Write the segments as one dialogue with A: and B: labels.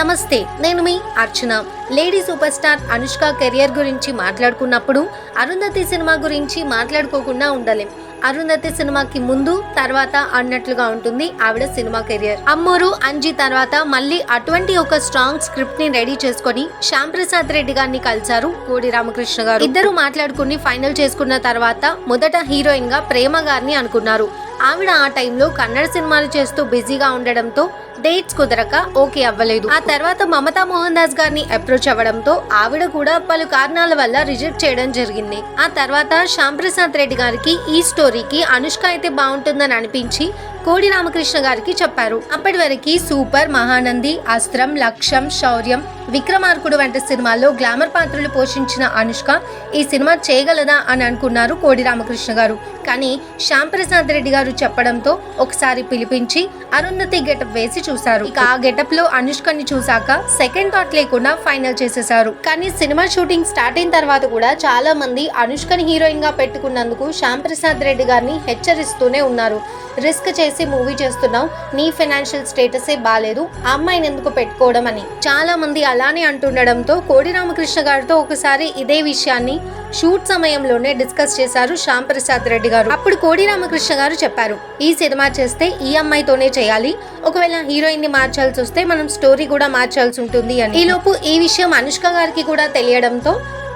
A: నమస్తే నేను మీ Archana. Lady super star Anushka career గురించి మాట్లాడుకున్నప్పుడు అరుంధతి సినిమా గురించి మాట్లాడుకోకుండా ఉండలేం. అరుంధతి సినిమాకి ముందు తర్వాత అన్నట్లుగా ఉంటుంది ఆవిడ సినిమా కెరియర్. అమ్మూరు అంజి తర్వాత మళ్ళీ అటువంటి ఒక స్ట్రాంగ్ స్క్రిప్ట్ని రెడీ చేసుకొని శ్యామ్ ప్రసాద్ రెడ్డి గారిని కలిశారు కోడి రామకృష్ణ గారు. ఇద్దరు మాట్లాడుకుని ఫైనల్ చేసుకున్న తర్వాత మొదట హీరోయిన్గా ప్రేమ గారిని అనుకున్నారు. ఆవిడ ఆ టైంలో కన్నడ సినిమాలు చేస్తూ బిజీగా ఉండడంతో డేట్స్ కుదరక ఓకే అవ్వలేదు. ఆ తర్వాత మమతా మోహన్ దాస్ గారిని అప్రోచ్ అవ్వడంతో ఆవిడ కూడా పలు కారణాల వల్ల రిజెక్ట్ చేయడం జరిగింది. ఆ తర్వాత శ్యామ్ ప్రసాద్ రెడ్డి గారికి ఈ స్టోరీకి అనుష్క అయితే బాగుంటుందని అనిపించి కోడి రామకృష్ణ గారికి చెప్పారు. అప్పటి వరకు సూపర్ మహానంది అస్త్రం లక్ష్యం శౌర్యం విక్రమార్కుడు వంటి సినిమాల్లో గ్లామర్ పాత్రలు పోషించిన అనుష్క ఈ సినిమా చేయగలదా అని అనుకున్నారు కోడి రామకృష్ణ గారు. కానీ శ్యామ్ ప్రసాద్ రెడ్డి గారు చెప్పడంతో ఒకసారి పిలిపించి అరుంధతి గెటప్ వేసి చూశారు. ఇక ఆ గెటప్లో అనుష్కని చూశాక సెకండ్ థాట్ లేకుండా ఫైనల్ చేసేశారు. కానీ సినిమా షూటింగ్ స్టార్ట్ అయిన తర్వాత కూడా చాలా మంది అనుష్కని హీరోయిన్గా పెట్టుకున్నందుకు శ్యామ్ ప్రసాద్ రెడ్డి గారిని హెచ్చరిస్తూనే ఉన్నారు. రిస్క్ చేసి మూవీ చేస్తున్నావు నీ ఫైనాన్షియల్ స్టేటసే బాగాలేదు ఆ అమ్మాయిని ఎందుకు పెట్టుకోవడం అని. చాలా మంది అలానే అంటుండడంతో కోడి రామకృష్ణ గారితో ఒకసారి ఇదే విషయాన్ని షూట్ సమయంలోనే డిస్కస్ చేశారు శ్యామ్ ప్రసాద్ రెడ్డి గారు. అప్పుడు కోడి రామకృష్ణ గారు చెప్పారు ఈ సినిమా చేస్తే ఈ అమ్మాయితోనే చేయాలి ఒకవేళ హీరోయిన్ని మార్చాల్సి వస్తే మనం స్టోరీ కూడా మార్చాల్సి ఉంటుంది అని. ఈలోపు ఈ విషయం అనుష్క గారికి కూడా తెలియడంతో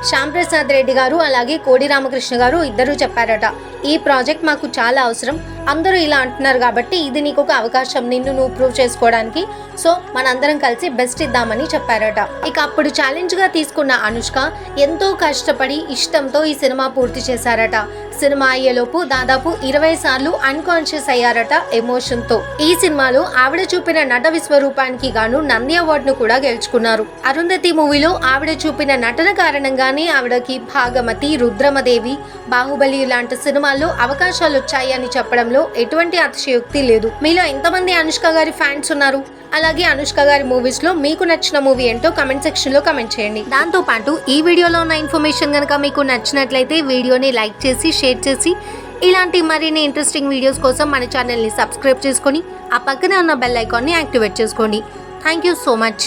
A: శ్యామ్ ప్రసాద్ రెడ్డి గారు అలాగే కోడి రామకృష్ణ గారు ఇద్దరు చెప్పారట ఈ ప్రాజెక్ట్ మాకు చాలా అవసరం అందరూ ఇలా అంటున్నారు కాబట్టి ఇది నీకు ఒక అవకాశం. నిన్ను నువ్వు ప్రూవ్ చేసుకోవడానికి. సో మనందరం కలిసి బెస్ట్ ఇద్దామని చెప్పారట. ఇక అప్పుడు ఛాలెంజ్గా తీసుకున్న అనుష్క ఎంతో కష్టపడి ఇష్టంతో ఈ సినిమా పూర్తి చేశారట. సినిమా అయ్యేలోపు దాదాపు ఇరవై సార్లు అన్కాన్షియస్ అయ్యారట ఎమోషన్తో. ఈ సినిమాలో ఆవిడ చూపిన నట విశ్వరూపానికి గాను నంది అవార్డును కూడా గెలుచుకున్నారు. అరుంధతి మూవీలో ఆవిడ చూపిన నటన కారణంగానే ఆవిడకి భాగమతి రుద్రమదేవి బాహుబలి లాంటి సినిమాల్లో అవకాశాలు వచ్చాయి అని చెప్పడంలో ఎటువంటి అతిశయోక్తి లేదు. మీలో ఎంతమంది అనుష్క గారి ఫ్యాన్స్ ఉన్నారు? అలాగే అనుష్క గారి మూవీస్లో మీకు నచ్చిన మూవీ ఏంటో కమెంట్ సెక్షన్లో కమెంట్ చేయండి. దాంతో పాటు ఈ వీడియోలో ఉన్న ఇన్ఫర్మేషన్ కనుక మీకు నచ్చినట్లయితే వీడియోని లైక్ చేసి షేర్ చేసి ఇలాంటి మరిన్ని ఇంట్రెస్టింగ్ వీడియోస్ కోసం మన ఛానల్ని సబ్స్క్రైబ్ చేసుకొని ఆ పక్కనే ఉన్న బెల్ ఐకాన్ని యాక్టివేట్ చేసుకోండి. Thank you so much